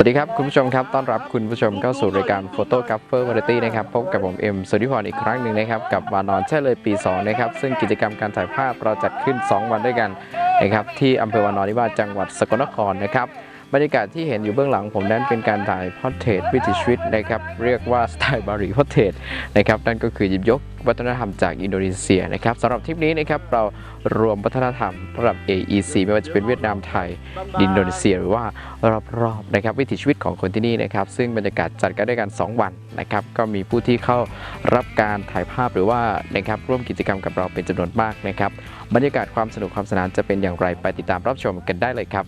สวัสดีครับคุณผู้ชมครับต้อนรับคุณผู้ชมเข้าสู่รายการ Photo g r a p h e r Variety นะครับพบกับผมเอ็มสุริพรอีกครั้งหนึ่งนะครับกับวานอนแช่เลยปี2นะครับซึ่งกิจกรรมการถ่ายภาพเราจัดขึ้น 2 วันด้วยกันนะครับที่อำเภอวานอนนิวาสจังหวัดสกลนครนะครับ บรรยากาศที่เห็นอยู่เบื้องหลังผมนั้นเป็นการถ่ายพอร์เทรตวิถีชีวิตนะครับ เรียกว่าสไตล์บารีพอร์เทรตนะครับนั่นก็คือหยิบยกวัฒนธรรมจากอินโดนีเซียนะครับสำหรับทริปนี้นะครับเรารวมวัฒนธรรมระดับ AEC ไม่ว่าจะเป็นเวียดนามไทยอินโดนีเซียหรือว่ารอบๆนะครับวิถีชีวิตของคนที่นี่นะครับ ซึ่งบรรยากาศจัดกันด้วยกัน 2 วันนะครับก็มีผู้ที่เข้ารับการถ่ายภาพหรือว่านะครับร่วมกิจกรรมกับเราเป็นจำนวนมากนะครับบรรยากาศความสนุกความสนานจะเป็นอย่างไรไปติดตามรับชมกันได้เลยครับ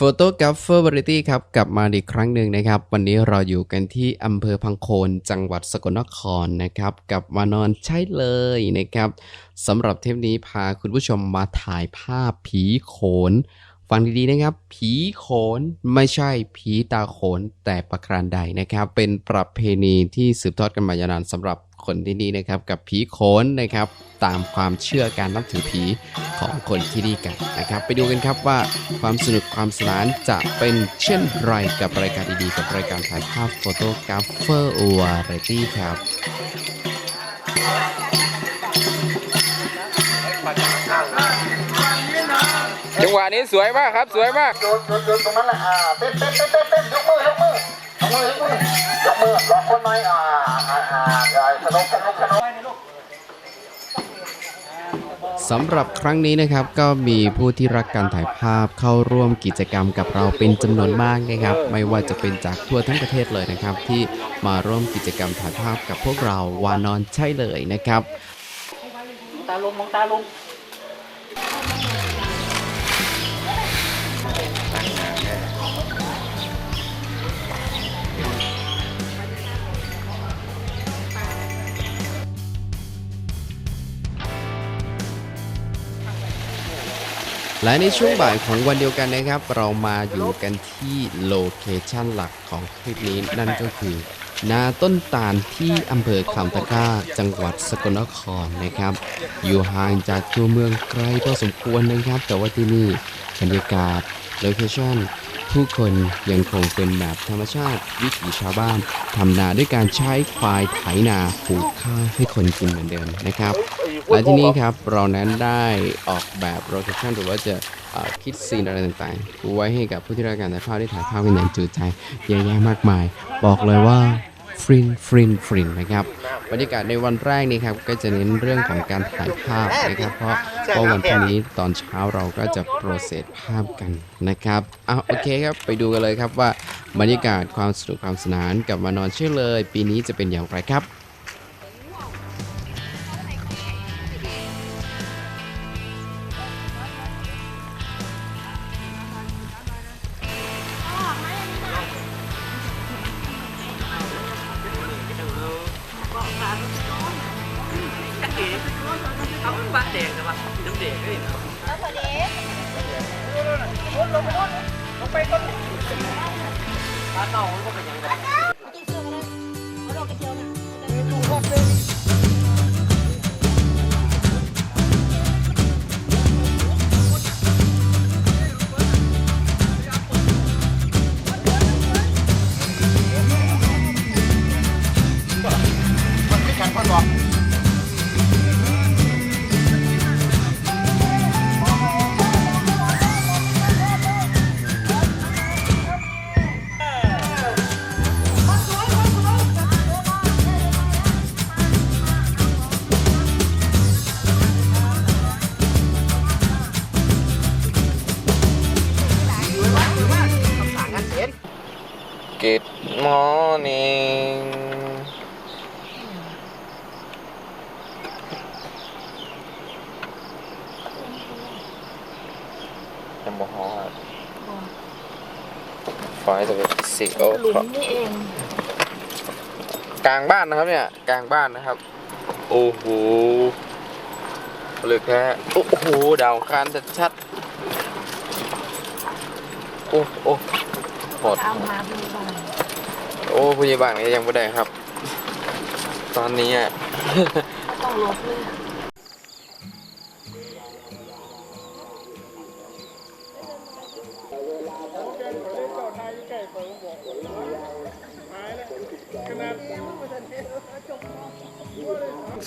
โฟโตกราฟเฟอร์บริตี้ครับ กลับมาอีกครั้งหนึ่งนะครับ วันนี้เราอยู่กันที่อำเภอพังโคนจังหวัดสกลนครนะครับกับมานอนใช่เลยนะครับสำหรับเทปนี้พาคุณผู้ชมมาถ่ายภาพผีโขน ฟังดีๆนะครับ ผีโขนไม่ใช่ผีตาโขนแต่ประการใดนะครับ เป็นประเพณีที่สืบทอดกันมายาวนานสำหรับคนที่นี่นะครับ กับผีโขนนะครับ ตามความเชื่อการนับถือผีของคนที่นี่กันนะครับ ไปดูกันครับว่าความสนุกความสนานจะเป็นเช่นไรกับรายการดีๆกับรายการถ่ายภาพโฟโตกราฟเฟอร์วาไรตี้ครับ จังหวะนี้สวยมากครับ สวยมากโยนโยนโยนตรงนั้นแหละอ่าเต้นเต้นเต้นเต้นเต้นยกมือยกมือยกมือยกมือยกมือรอคนหน่อยอ่าอ่าอ่าอ่าสนุกสนุกสนุกสำหรับครั้งนี้นะครับก็มีผู้ที่รักการถ่ายภาพเข้าร่วมกิจกรรมกับเราเป็นจำนวนมากนะครับ ไม่ว่าจะเป็นจากทั่วทั้งประเทศเลยนะครับ ที่มาร่วมกิจกรรมถ่ายภาพกับพวกเราวานอนใช่เลยนะครับ ตาลงมองตาลง และในช่วงบ่ายของวันเดียวกันนะครับ เรามาอยู่กันที่โลเคชันหลักของคลิปนี้นั่นก็คือ นาต้นตาลที่อำเภอคำตะกร้าจังหวัดสกลนครนะครับ อยู่ห่างจากตัวเมืองไกลพอสมควรนะครับ แต่ว่าที่นี่บรรยากาศโลเคชันผู้คนยังคงเป็นแบบธรรมชาติวิถีชาวบ้านทำนาด้วยการใช้ควายไถนาปลูกข้าวให้คนกินเหมือนเดิมนะครับ และที่นี่ครับเรานั้นได้ออกแบบโลเคชั่นหรือว่าจะเอ่อคิดซีนอะไรต่างๆ ไว้ให้กับผู้ที่รักการถ่ายภาพได้ถ่ายภาพกันอย่างจุใจเยอะแยะมากมาย บอกเลยว่าฟรินฟรินฟรินนะครับบรรยากาศในวันแรกนี้ครับก็จะเน้นเรื่องของการถ่ายภาพนะครับ เพราะเพราะวันพรุ่งนี้ตอนเช้าเราก็จะโปรเซสภาพกันนะครับเอาโอเคครับไปดูกันเลยครับว่าบรรยากาศความสนุกความสนานกับมานอนเชื่อเลย ปีนี้จะเป็นอย่างไรครับ มัน ไฟจะเป็นสิโอหลุครัมบนี่เองกลางบ้านนะครับเนี่ยกลางบ้านนะครับ โอ้โหเหลยแค่โอ้โหดาวอังคารชัดๆโอ้โอ้หดตามมาพี่บ้านโอ้พยาบาลก็ยังไม่ได้ครับ ตอนนี้อะต้องลบเลย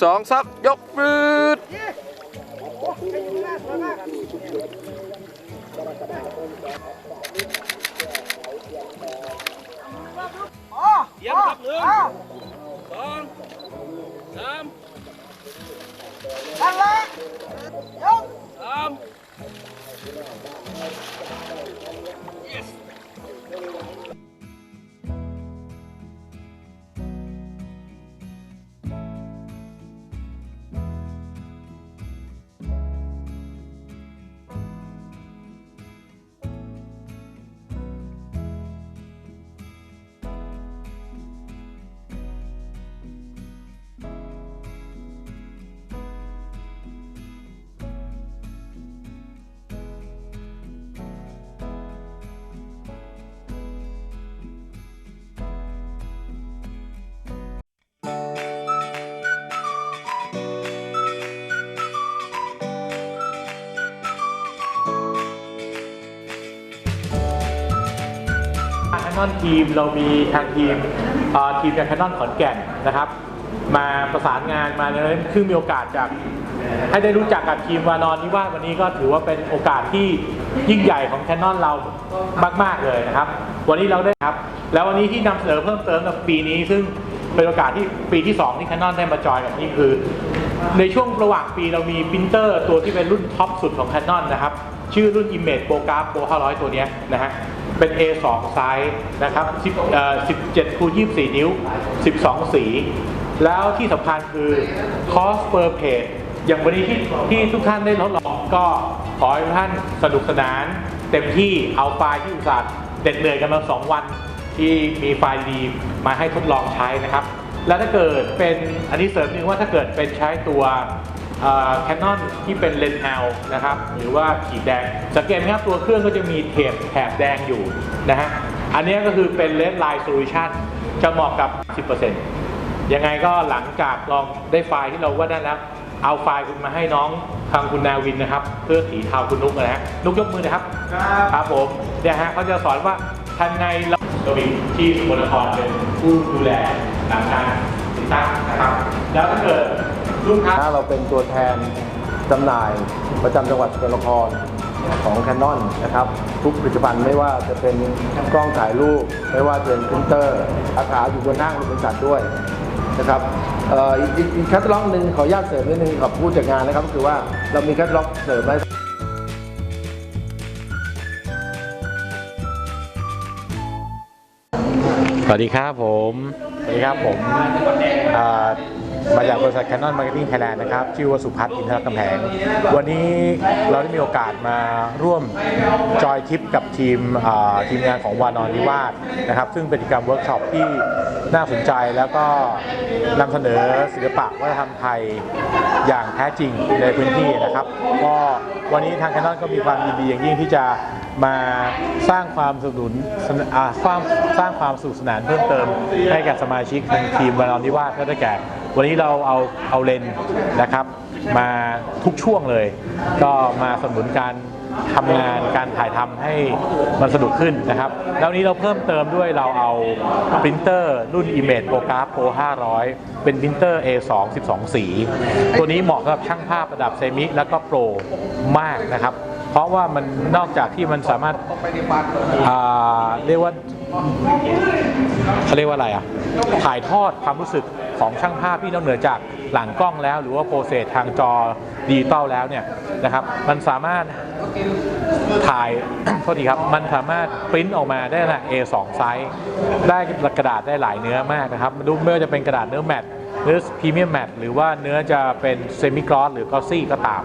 สองซับยกปืด อนทีม เรามีทางทีมทีมจากแคนนอนขอนแก่นนะครับ มาประสานงานมาเลยซึ่งมีโอกาสจากให้ได้รู้จักกับทีมวานอนนิวาสวันนี้ก็ถือว่าเป็นโอกาสที่ยิ่งใหญ่ของแคนนอนเรามาก ๆ เลยนะครับ วันนี้เราได้ครับ แล้ววันนี้ที่นำเสนอเพิ่มเติมกับปีนี้ ซึ่งเป็นโอกาสที่ปีที่ 2 ที่แคนนอนได้มาจอยกับนี่คือ ในช่วงระหว่างปีเรามีปรินเตอร์ตัวที่เป็นรุ่นท็อปสุดของ Canon นนะครับ ชื่อรุ่น Image Pro Graph Pro 500 ตัวเนี้ยนะฮะ เป็น A2 ไซส์นะครับ17คูณ24 นิ้ว 12 สี แล้วที่สำคัญคือ cost per page อย่างวันนี้ที่ที่ทุกท่านได้ทดลองก็ขอให้ทุกท่านสนุกสนาน เต็มที่เอาไฟล์ที่อุตส่าห์เด็ดเหนื่อยกันมา 2 วันที่มีไฟล์ดีมาให้ทดลองใช้นะครับ แล้วถ้าเกิดเป็นอันนี้เสริมนิดนึงว่าถ้าเกิดเป็นใช้ตัว แคนนอนที่เป็นเลนส์แอลนะครับหรือว่าขีดแดง สังเกตไหมครับตัวเครื่องก็จะมีเทปแถบแดงอยู่นะฮะอันนี้ก็คือเป็นเลนส์ไลน์โซลูชันจะเหมาะกับ 10%ยังไงก็หลังจากลองได้ไฟล์ที่เราว่าได้แล้ว เอาไฟล์คุณมาให้น้องทางคุณนาวินนะครับ เพื่อสีเทาคุณนุกนะฮะนุกยกมือนะครับ ครับผมเนี่ยฮะเขาจะสอนว่าทำไงเราสวิงที่สกลนครเป็นผู้ดูแลหลังการติดตั้งนะครับ แล้วถ้าเกิด ลูกค้าถ้าเราเป็นตัวแทนจำหน่ายประจำจังหวัดสกลนครของ Canon นะครับ ทุกผลิตภัณฑ์ไม่ว่าจะเป็นกล้องถ่ายรูป ไม่ว่าจะเป็นพรินเตอร์อาขาอยู่บนห้างบริษัทด้วยนะครับเอ่ออีกอีกอีกแคตตาล็อกหนึ่งขออนุญาตเสริมนิดนึงกับผู้จัดงานนะครับก็คือว่าเรามีแคตตาล็อกเสริมไว้สวัสดีครับผม สวัสดีครับผมอ่า มาจากบริษัท Canon Marketing Thailand นะครับ ชื่อว่าสุพัฒน์อินทรกำแพง วันนี้เราได้มีโอกาสมาร่วมจอยทริปกับทีมทีมงานของวานอนนิวาสนะครับ ซึ่งเป็นกิจกรรมเวิร์กช็อปที่น่าสนใจแล้วก็นำเสนอศิลปะวัฒนธรรมไทยอย่างแท้จริงในพื้นที่นะครับ ก็วันนี้ทาง Canon ก็มีความยินดีอย่างยิ่งที่จะมาสร้างความสนุนสนอ่าความสร้างความสนุกสนานเพิ่มเติมให้แกับสมาชิกทีมวานอนนิวาสก็ได้แก่ วันนี้เราเอาเอาเลนนะครับ มาทุกช่วงเลย ก็มาสนับสนุนการทำงานการถ่ายทำให้มันสนุกขึ้นนะครับ แล้วนี้เราเพิ่มเติมด้วยเราเอาปรินเตอร์รุ่น Image Pro Graph Pro 500 เป็นปรินเตอร์ A2 12 สี ตัวนี้เหมาะสำหรับช่างภาพระดับเซมิแล้วก็โปรมากนะครับ เพราะว่ามันนอกจากที่มันสามารถเรียกว่า เขาเรียกว่าอะไรอะถ่ายทอดความรู้สึกของช่างภาพที่นอกเหนือจากหลังกล้องแล้ว หรือว่าโปรเซสทางจอดิจิตอลแล้วเนี่ยนะครับ มันสามารถถ่ายโทษทีครับ มันสามารถปริ้นออกมาได้ขนาด A2 ไซส์ได้กระดาษได้หลายเนื้อมากนะครับดูไม่ว่าจะเป็นกระดาษเนื้อแมท เนื้อพรีเมียมแมตหรือว่าเนื้อจะเป็นเซมิกรอสหรือกอซี่ก็ตาม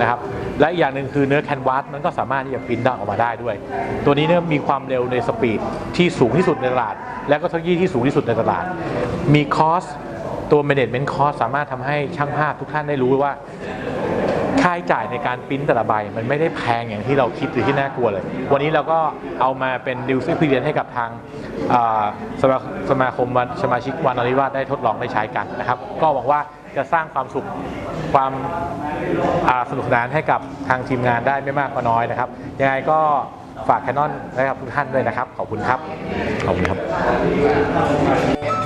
นะครับและอีกอย่างหนึ่งคือเนื้อแคนวาสมันก็สามารถที่จะปริ้นออกมาได้ด้วย ตัวนี้เนี่ยมีความเร็วในสปีดที่สูงที่สุดในตลาด และก็เทคโนโลยีที่สูงที่สุดในตลาด มีคอสตัว management cost สามารถทำให้ช่างภาพทุกท่านได้รู้ว่า ค่าใช้จ่ายในการปิ้นแต่ละใบ มันไม่ได้แพงอย่างที่เราคิดหรือที่น่ากลัวเลย วันนี้เราก็เอามาเป็นดิวซิพีเรียนให้กับทางสมาสมาคมสมาชิกวันอริวาสได้ทดลองได้ใช้กันนะครับ ก็หวังว่าจะสร้างความสุขความาสนุกสนานให้กับทางทีมงานได้ไม่มากก็น้อยนะครับ ยังไงก็ฝาก Canon นะครับทุกท่านด้วยนะครับ ขอบคุณครับ ขอบคุณครับ